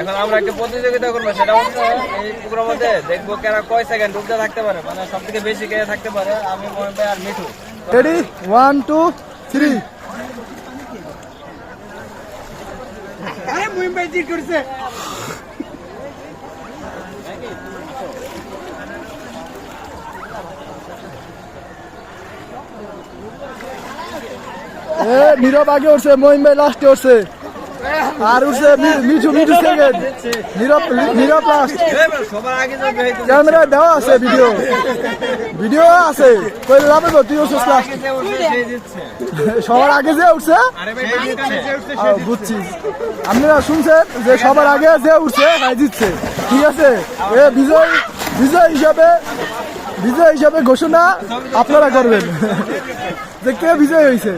এখন আমরা একটা প্রতিযোগিতা করব, সেটা হচ্ছে এই পুকুরের মধ্যে দেখব কেরা কয় সেকেন্ড ডুবতে থাকতে পারে মানে সব থেকে বেশি কে থাকতে পারে, আমি মনে হয় আর Mithu. Ready one two three এ, নীরব আগে উঠছে, মহিম ভাই লাস্টে উঠছে। আর উঠছে Mithu Mithu second Nirob Nirob last camera দেওয়া আছে ভিডিও। ভিডিও আছে। কই লাভে গো তুই উঠছিস লাস্ট সবার আগে যে উঠছে? বুঝছি। আপনারা শুনছেন যে সবার আগে যে উঠছে হাই দিচ্ছে। ঠিক আছে? এ বিজয় বিজয় হিসাবে বিজয় হিসাবে ঘোষণা আপনারা করবেন। যে কে বিজয় হয়েছে